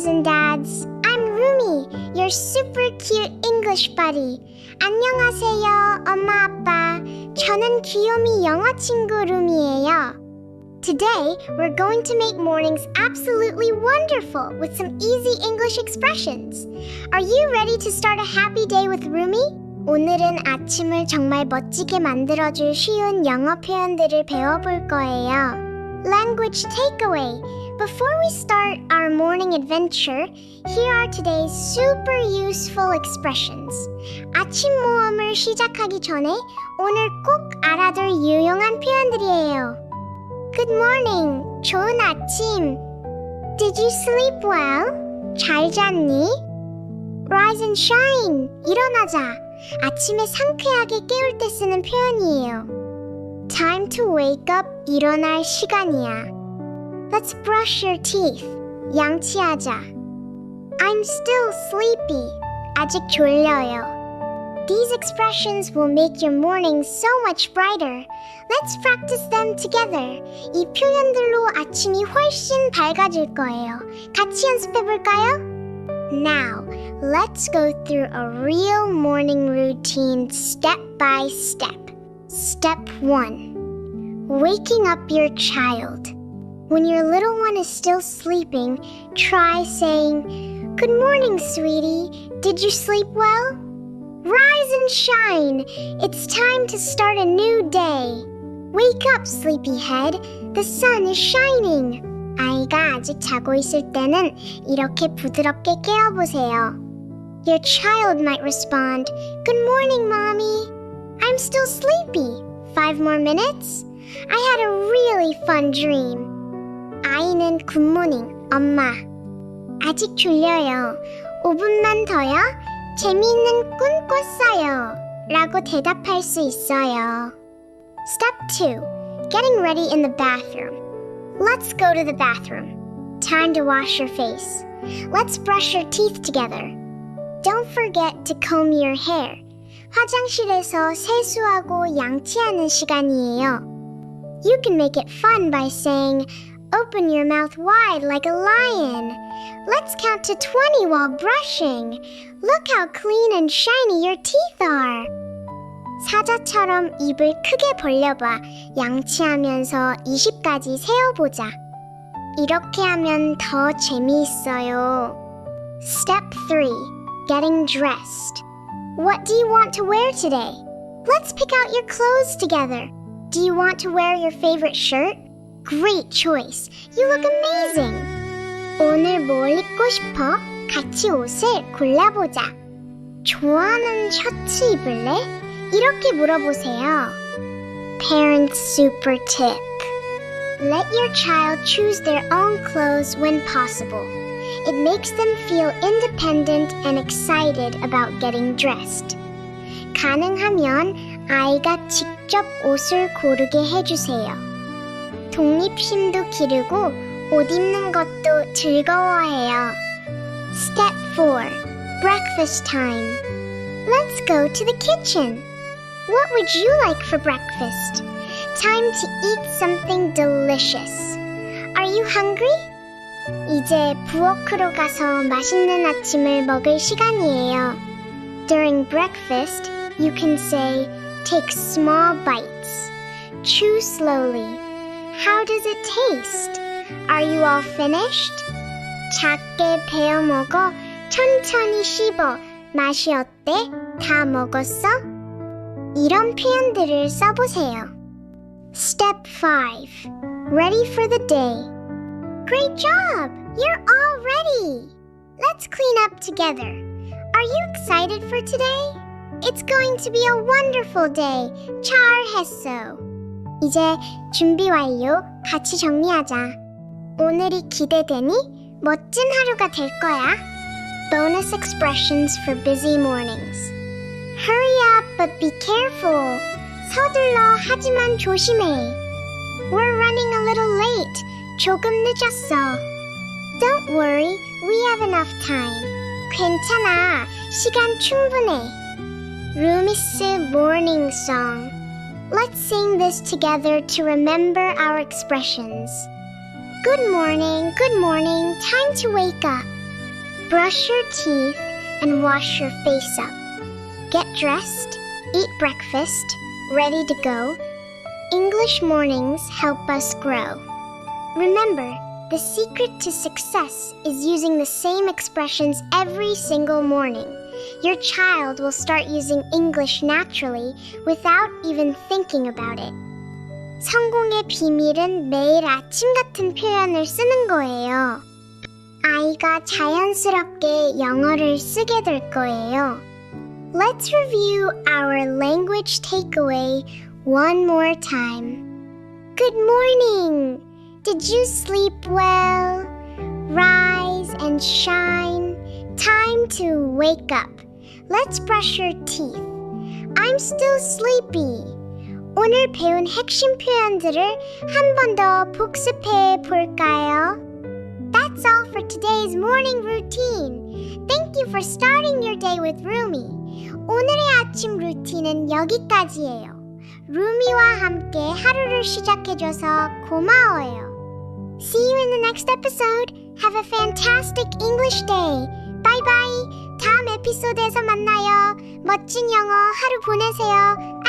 moms and dads. I'm Rumi, your super cute English buddy. 안녕하세요, 엄마 아빠. 저는 귀요미 영어 친구 루미예요. Today, we're going to make mornings absolutely wonderful with some easy English expressions. Are you ready to start a happy day with Rumi? 오늘은 아침을 정말 멋지게 만들어줄 쉬운 영어 표현들을 배워볼 거예요. Language takeaway. Before we start our morning adventure, here are today's super useful expressions. 아침 모험을 시작하기 전에 오늘 꼭 알아둘 유용한 표현들이에요. Good morning. 좋은 아침. Did you sleep well? 잘 잤니? Rise and shine. 일어나자. 아침에 상쾌하게 깨울 때 쓰는 표현이에요. Time to wake up. 일어날 시간이야. Let's brush your teeth. 양치하자. I'm still sleepy. 아직 졸려요. These expressions will make your morning so much brighter. Let's practice them together. 이 표현들로 아침이 훨씬 밝아질 거예요. 같이 연습해 볼까요? Now, let's go through a real morning routine step by step. Step 1 Waking up your child. When your little one is still sleeping, try saying, Good morning, sweetie. Did you sleep well? Rise and shine. It's time to start a new day. Wake up, sleepyhead. The sun is shining. 아이가 아직 자고 있을 때는 이렇게 부드럽게 깨워보세요. Your child might respond, Good morning, mommy. I'm still sleepy. Five more minutes? I had a really fun dream. 아이는 굿모닝, 엄마. 아직 졸려요. 5분만 더요? 재미있는 꿈 꿨어요. 라고 대답할 수 있어요. Step 2. Getting ready in the bathroom. Let's go to the bathroom. Time to wash your face. Let's brush your teeth together. Don't forget to comb your hair. 화장실에서 세수하고 양치하는 시간이에요. You can make it fun by saying, Open your mouth wide like a lion. Let's count to 20 while brushing. Look how clean and shiny your teeth are. 사자처럼 입을 크게 벌려봐. 양치하면서 20까지 세어보자. 이렇게 하면 더 재미있어요. Step 3. Getting dressed. What do you want to wear today? Let's pick out your clothes together. Do you want to wear your favorite shirt? Great choice. You look amazing. 오늘 뭘 입고 싶어? 같이 옷을 골라보자. 좋아하는 셔츠 입을래? 이렇게 물어보세요. Parent super tip. Let your child choose their own clothes when possible. It makes them feel independent and excited about getting dressed. 가능하면 아이가 직접 옷을 고르게 해주세요. 독립심도 기르고 옷 입는 것도 즐거워해요. Step 4. Breakfast time. Let's go to the kitchen. What would you like for breakfast? Time to eat something delicious. Are you hungry? 이제 부엌으로 가서 맛있는 아침을 먹을 시간이에요. During breakfast, you can say, take small bites. Chew slowly. How does it taste? Are you all finished? 작게 베어 먹어 천천히 씹어 맛이 어때? 다 먹었어? 이런 표현들을 써보세요. Step 5. Ready for the day. Great job! You're all ready! Let's clean up together. Are you excited for today? It's going to be a wonderful day. 잘했어. 이제 준비 완료. 같이 정리하자. 오늘이 기대되니? 멋진 하루가 될 거야. Bonus expressions for busy mornings. Hurry up, but be careful. 서둘러 하지만 조심해. We're running a little late. 조금 늦었어. Don't worry, we have enough time. 괜찮아, 시간 충분해. Rumi's morning song. Let's sing this together to remember our expressions. Good morning, good morning, time to wake up. Brush your teeth and wash your face up. Get dressed, eat breakfast, ready to go. English mornings help us grow. Remember, the secret to success is using the same expressions every single morning Your child will start using English naturally without even thinking about it. 성공의 비밀은 매일 아침 같은 표현을 쓰는 거예요. 아이가 자연스럽게 영어를 쓰게 될 거예요. Let's review our language takeaway one more time. Good morning! Did you sleep well? Rise and shine. Time to wake up. Let's brush your teeth. I'm still sleepy. 오늘 배운 핵심 표현들을 한 번 더 복습해 볼까요? That's all for today's morning routine. Thank you for starting your day with Rumi. 오늘의 아침 루틴은 여기까지예요. 루미와 함께 하루를 시작해줘서 고마워요. See you in the next episode. Have a fantastic English day. Bye. 다음 에피소드에서 만나요. 멋진 영어 하루 보내세요.